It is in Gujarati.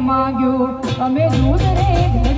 માંગ્યું અમે દૂધ રે